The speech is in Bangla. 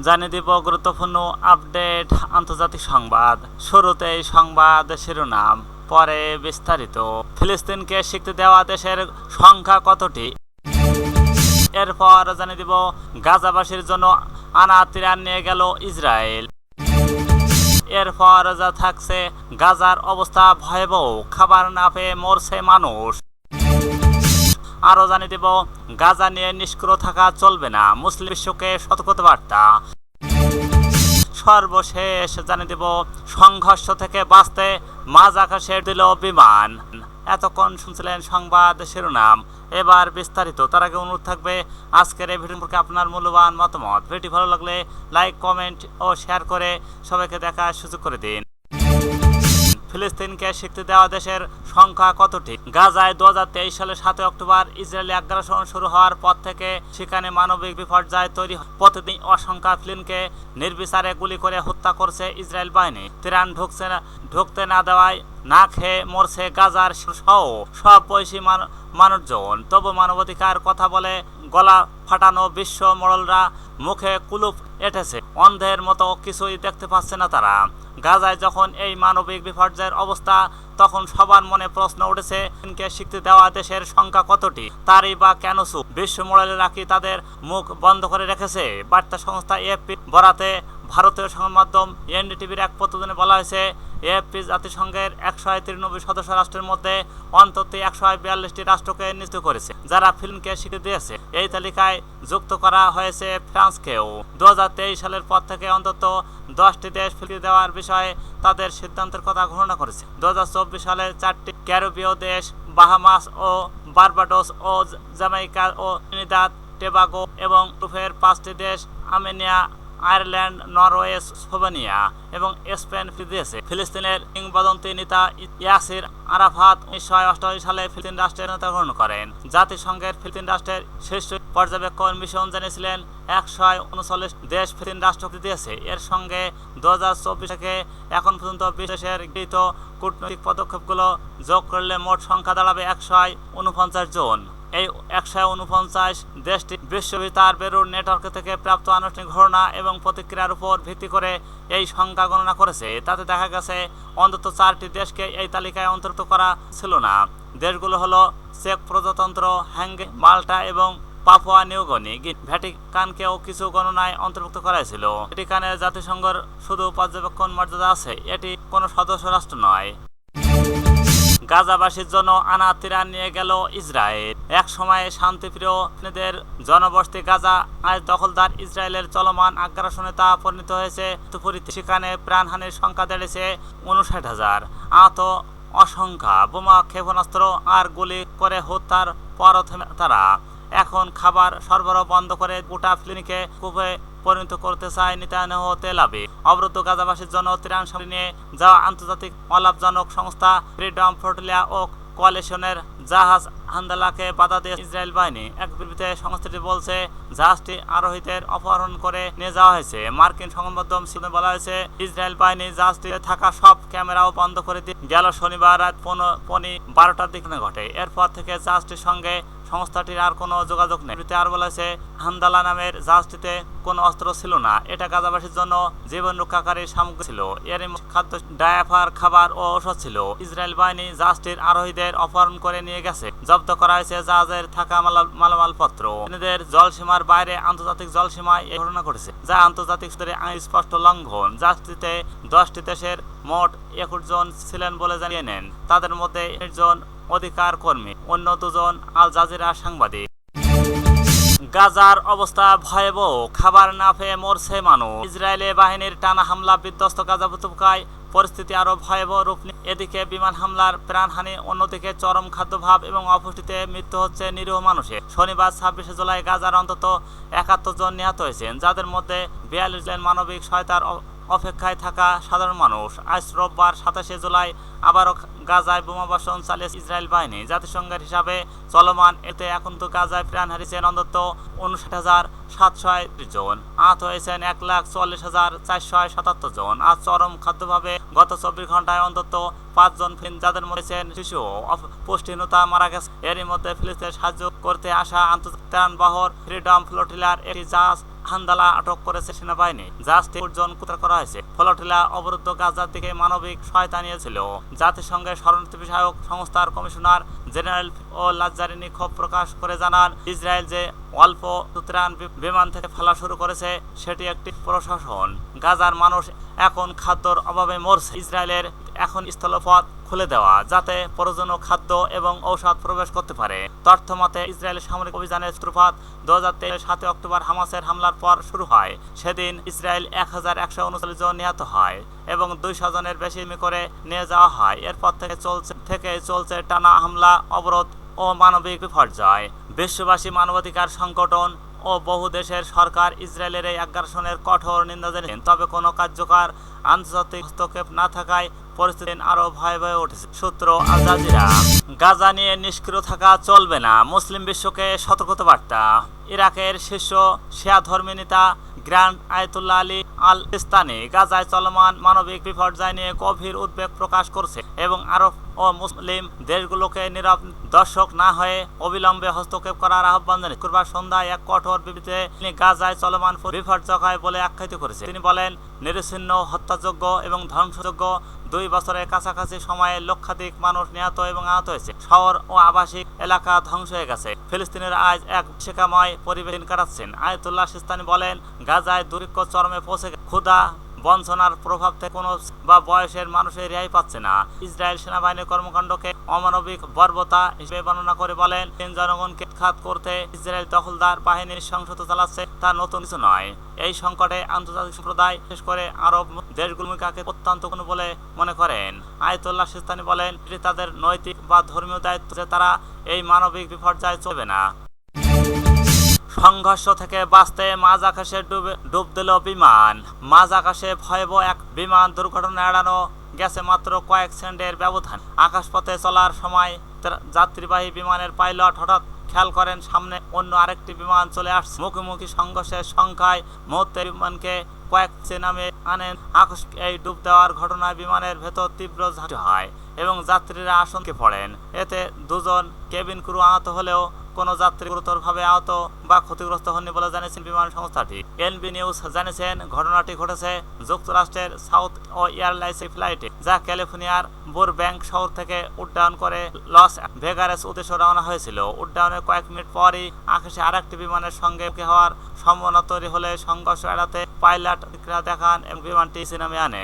জানিয়ে দিব গুরুত্বপূর্ণ আপডেট আন্তর্জাতিক সংবাদ। শুরুতেই সংবাদ শিরোনাম, পরে বিস্তারিত। ফিলিস্তিনকে স্বীকৃতি দেওয়া দেশের সংখ্যা কতটি? এরপর জানিয়ে দিব গাজাবাসীর জন্য আনা ত্রাণ নিয়ে গেল ইসরায়েল। এরপর যা থাকছে, গাজার অবস্থা ভয়াবহ। খাবার না পেয়ে মরছে মানুষ। আরও জানিয়ে দেব, গাজা নিয়ে নিষ্ক্রিয় থাকা চলবে না। মুসলিম বিশ্বকে সতর্কতা বার্তা সর্বশেষ জানিয়ে দেব, সংঘর্ষ থেকে বাঁচতে মাঝ আকাশে দিল বিমান। এতক্ষণ শুনছিলেন সংবাদ শিরোনাম। এবার বিস্তারিত। তার আগে অনুরোধ থাকবে, আজকের এই ভিডিও সম্পর্কে আপনার মূল্যবান মতামত। ভিডিও ভালো লাগলে লাইক, কমেন্ট ও শেয়ার করে সবাইকে দেখার সুযোগ করে দিন। ফিলিস্তিনকে স্বীকৃতি দেওয়া দেশের সংখ্যা কতটি? গাজায় দু হাজার তেইশ সালের সাতই অক্টোবর ইসরায়েলি আগ্রাসন শুরু হওয়ার পর থেকে সেখানে মানবিক বিপর্যয় তৈরি প্রতিদিন অসংখ্য ফিলিনকে নির্বিচারে গুলি করে হত্যা করছে ইসরায়েল বাহিনী। ত্রাণ ঢুকছে ঢুকতে না দেওয়ায় না খেয়ে মরছে গাজার সহ সব বয়সী মান- মানুষজন। তবু মানবাধিকার কথা বলে গলা ফাটানো বিশ্ব মডলরা মুখে কুলুপ এঁটেছে। অন্ধের মতো কিছুই দেখতে পাচ্ছে না তারা। গাজায় যখন এই মানবিক বিপর্যয়ের অবস্থা, তখন সবার মনে প্রশ্ন উঠেছে চীনকে স্বীকৃতি দেওয়া দেশের সংখ্যা কতটি? তারই বা কেন চুপ? বিশ্ব মোড়ালেরা কি তাদের মুখ বন্ধ করে রেখেছে? বার্তা সংস্থা এএফপি বরাতে ভারতীয় সংবাদ মাধ্যম এনডিটিভির এক প্রতিবেদনে বলা হয়েছে এএফপি জাতিসংঘের একশো তিরানব্বই সদস্য রাষ্ট্রের মধ্যে অন্তত একশো বিয়াল্লিশটি রাষ্ট্রকে নিযুক্ত করেছে, যারা ফিল্মকে স্বীকৃতি দিয়েছে। এই তালিকায় যুক্ত করা হয়েছে ফ্রান্সকেও। দুহাজার তেইশ সালের পর থেকে অন্তত দশটি দেশ ফিল্ম দেওয়ার বিষয়ে তাদের সিদ্ধান্তের কথা ঘোষণা করেছে। দু সালে চারটি ক্যারিবীয় দেশ বাহামাস ও বারবাডোস ও জামাইকা ও টেবাগো এবং টুফের পাঁচটি দেশ আর্মেনিয়া আয়ারল্যান্ড, নরওয়ে, স্লোভেনিয়া এবং স্পেন দিয়েছে ফিলিস্তিনের কিংবদন্তি নেতা ইয়াসির আরাফাত উনিশশো অষ্টআশি সালে ফিলিস্তিন রাষ্ট্রের নেতা গ্রহণ করেন। জাতিসংঘের ফিলিস্তিন রাষ্ট্রের শীর্ষ পর্যবেক্ষণ মিশন জানিয়েছিলেন একশো উনচল্লিশ দেশ ফিলিস্তিন রাষ্ট্র দিয়েছে এর সঙ্গে দু হাজার চব্বিশ থেকে এখন পর্যন্ত বিশ্বের গৃহীত কূটনৈতিক পদক্ষেপগুলো যোগ করলে মোট সংখ্যা দাঁড়াবে একশো উনপঞ্চাশ জন। এই একশো উনপঞ্চাশ দেশটি বিশ্বব্যাপী তার বেরুর নেটওয়ার্ক থেকে প্রাপ্ত আনুষ্ঠানিক ঘটনা এবং প্রতিক্রিয়ার উপর ভিত্তি করে এই সংখ্যা গণনা করেছে। তাতে দেখা গেছে, অন্তত চারটি দেশকে এই তালিকায় অন্তর্ভুক্ত করা ছিল না। দেশগুলো হলো চেক প্রজাতন্ত্র হ্যাঙ্গে মাল্টা এবং পাপুয়া নিউগনি। ভ্যাটিকানকেও কিছু গণনায় অন্তর্ভুক্ত করা হয়েছিল ভ্যাটিকানের জাতিসংঘের শুধু পর্যবেক্ষণ মর্যাদা আছে, এটি কোনো সদস্য রাষ্ট্র নয়। গাজাবাসীর জন্য আনা ত্রাণ নিয়ে গেল ইসরায়েল। এক সময়ে শান্তিপ্রিয়দের জনবসতি গাজা আজ দখলদার ইসরায়েলের চলমান আগ্রাসনে তা পরিণত হয়েছে। সেখানে প্রাণহানির সংখ্যা বেড়েছে উনষাট হাজার। আহত অসংখ্যা বোমা, ক্ষেপণাস্ত্র আর গুলি করে হত্যার পর তারা এখন খাবার সরবরাহ বন্ধ করে গোটা ক্লিনিকে কূপে পরিণত করতে চায় নেতানিয়াহু তেল আবিব। অবরুদ্ধ গাজাবাসীর জন্য ত্রাণ সামগ্রী নিয়ে যাওয়া আন্তর্জাতিক অলাভজনক সংস্থা ফ্রিডম ফ্লোটিলা ও কোয়ালিশনের জাহাজ হান্দালাকে বাধা দিয়ে ইসরায়েল বাহিনী এক বিবৃতিতে সংস্থাটি বলছে, জাহাজটি আরোহীদের অপহরণ করে নিয়ে যাওয়া হয়েছে। মার্কিন সংবাদ মাধ্যম সিনে বলা হয়েছে, ইসরায়েল বাহিনী জাহাজটিতে থাকা সব ক্যামেরাও বন্ধ করে দিয়ে গেল শনিবার রাত পৌনে পনি বারোটার দিকে ঘটে। এরপর থেকে জাহাজটির সঙ্গে সংস্থাটির আর কোনো যোগাযোগ নেই। আর বলেছে হান্দালা নামের জাহাজটিতে কোনো অস্ত্র ছিল না। এটা গাজাবাসীর জন্য জীবন রক্ষাকারী সামগ্রী ছিল। এর খাদ্য, ডায়াফার, খাবার ও ঔষধ ছিল। ইসরায়েল বাহিনী জাহাজটির আরোহীদের অপহরণ করে নিয়ে গেছে। জব্দ করা হয়েছে জাহাজের থাকা মালামাল পত্র নিজেদের জলসীমার বাইরে আন্তর্জাতিক জলসীমায় এই ঘটনা ঘটেছে, যা আন্তর্জাতিক স্তরে আইন স্পষ্ট লঙ্ঘন। জাহাজটিতে দশটি দেশের মোট একুশ জন ছিলেন বলে জানিয়ে নেন। তাদের মধ্যে জন অধিকার কর্মী অন্য দুজন আল জাজিরা সাংবাদিক। গাজার অবস্থা ভয়াবহ। খাবার না পেয়ে মরছে মানুষ। ইসরায়েলি বাহিনীর টানা হামলা বিধ্বস্ত গাজা উপত্যকায়। পরিস্থিতি আরও ভয়াবহ রূপ এদিকে বিমান হামলার প্রাণহানি, অন্যদিকে চরম খাদ্যভাব এবং অপুষ্টিতে মৃত্যু হচ্ছে নিরীহ মানুষের। শনিবার ছাব্বিশে জুলাই গাজার অন্তত একাত্তর জন নিহত হয়েছেন, যাদের মধ্যে বিয়াল্লিশ জন মানবিক সহায়তার অপেক্ষায় থাকা সাধারণ মানুষ। আজ রোববার সাতাশে জুলাই আবারও গাজায় বোমাবর্ষণ চালিয়েছে ইসরায়েল বাহিনী। জাতিসংঘের হিসাবে চলমান এতে এখন তো গাজায় প্রাণ হারিয়েছেন অন্তত উনষাট হাজার সাতশো জন। আহত হয়েছেন এক লাখ চল্লিশ হাজার চারশো সাতাত্তর জন। আজ চরম খাদ্যভাবে গত চব্বিশ ঘন্টায় অন্তত পাঁচজন যাদের মধ্যে শিশু পুষ্টিহীনতা মারা গেছে। এরই মধ্যে ফিলিস্তিনের সাহায্য করতে আসা আন্তর্জাতিক ত্রাণ বাহর ফ্রিডম ফ্লোটিলার একটি জাহাজ হান্দালা আটক করেছে সেনাবাহিনী। জাহাজ জন কুতার করা হয়েছে। ফলটিলা অবরুদ্ধ গাজার দিকে মানবিক সহায়তা নিয়েছিল। জাতিসংঘের শরণার্থী বিষয়ক সংস্থার কমিশনার জেনারেল ও লাজ্জারিনি ক্ষোভ প্রকাশ করে জানান, ইসরায়েল যে অল্প ত্রাণ বিমান থেকে ফেলা শুরু করেছে, সেটি একটি প্রশাসন। গাজার মানুষ এখন খাদ্যর অভাবে মরছে। ইসরায়েলের এখন স্থলপথ খুলে দেওয়া, যাতে প্রয়োজনীয় খাদ্য এবং ঔষধ প্রবেশ করতে পারে। তথ্য মতে ইসরায়েলের সামরিক অভিযানের সূত্রপাত দু হাজার তেইশ সাতই অক্টোবর হামাসের হামলার পর শুরু হয়। সেদিন ইসরায়েল এক হাজার একশো উনচল্লিশ জন নিহত হয় এবং দুইশো জনের বেশি করে নিয়ে যাওয়া হয়। এরপর থেকে চলছে থেকে চলছে টানা হামলা, অবরোধ ও মানবিক বিপর্যয়। বিশ্ববাসী মানবাধিকার সংগঠন ও বহু দেশের সরকার ইসরায়েলের এই আগ্রাসনের কঠোর নিন্দা জানিয়েছেন। তবে কোনো কার্যকর আন্তর্জাতিক হস্তক্ষেপ না থাকায় পরিস্থিতি ভয় উঠেছে সূত্র গাজা নিয়ে নিষ্ক্রিয় থাকা চলবে না। মুসলিম বিশ্বকে সতর্কতা বার্তা ইরাকের শীর্ষ শিয়া ধর্মী নেতা আয়তুল্লাহ আলী আল ইস্তানি গাজায় চলমান মানবিক বিপর্যয় নিয়ে গভীর উদ্বেগ প্রকাশ করছে এবং আরব ও মুসলিম দেশগুলোকে নীরব দর্শক না হয়ে অবিলম্বে হস্তক্ষেপ করার আহ্বান জানিয়ে শুক্রবার সন্ধ্যায় এক কঠোর বিবৃতিতে তিনি গাজায় চলমান বিপর্যয় বলে আখ্যায়িত করেছে তিনি বলেন নিরসিন্ন হত্যাযোগ্য এবং ধ্বংসযোগ্য দুই বছরের কাছাকাছি সময়ে লক্ষাধিক মানুষ নিহত এবং আহত হয়েছে। শহর ও আবাসিক এলাকা ধ্বংস হয়ে গেছে। ফিলিস্তিনের আজ এক শিকাময় পরিবেশ কাটাচ্ছেন। আয়তুল্লাহ সিস্তানি বলেন, গাজায় দুরিক্ষ চরমে পৌঁছে ক্ষুধা বঞ্চনার প্রভাব থেকে কোনো বা বয়সের মানুষের রেহাই পাচ্ছে না। ইসরায়েল সেনাবাহিনীর কর্মকাণ্ডকে অমানবিক বর্বতা হিসেবে বর্ণনা করে বলেন জনগণকে খাত করতে ইসরায়েল দখলদার বাহিনীর সংসদ চালাচ্ছে, তা নতুন কিছু নয়। এই সংকটে আন্তর্জাতিক সম্প্রদায়, বিশেষ করে আরব দেশগুলোর ভূমিকাকে অত্যন্ত কোনো বলে মনে করেন। আয়তুল্লাহ সিস্তানি বলেন, এটি তাদের নৈতিক বা ধর্মীয় দায়িত্ব যে তারা এই মানবিক বিপর্যয় চলবে না। সংঘর্ষ থেকে বাঁচতে মাঝ আকাশে ডুবে, ডুব দিল বিমান। মাঝ আকাশে ভয়াবহ এক বিমান দুর্ঘটনা এড়ানো গেছে মাত্র কয়েক সেকেন্ডের ব্যবধান। আকাশপথে চলার সময় যাত্রীবাহী বিমানের পাইলট হঠাৎ খেয়াল করেন, সামনে অন্য আরেকটি বিমান চলে আসছে। মুখোমুখি সংঘর্ষের সংখ্যায় মুহূর্তে বিমানকে কয়েক নামে আনেন। আকস্মিক এই ডুব দেওয়ার ঘটনায় বিমানের ভেতর তীব্র ঝাঁটি হয় এবং যাত্রীরা আশঙ্কে পড়েন। এতে দুজন কেবিন ক্রু আহত হলেও কোনো যাত্রী গুরুতরভাবে আহত বা ক্ষতিগ্রস্ত হননি বলে জানিয়েছেন বিমান সংস্থাটি। এনবি নিউজ জানিয়েছেন, ঘটনাটি ঘটেছে যুক্তরাষ্ট্রের সাউথ ও এয়ারলাইন্স ফ্লাইটে, যা ক্যালিফোর্নিয়ার বোরব্যাংক শহর থেকে উড্ডয়ন করে লস ভেগারেস উদ্দেশ্যে রওনা হয়েছিল। উড্ডয়নের কয়েক মিনিট পরই আকাশে আরেকটি বিমানের সঙ্গে হওয়ার সম্ভাবনা তৈরি হলে সংঘর্ষ এড়াতে পাইলট দেখান এবং বিমানটি সিনেমে আনে।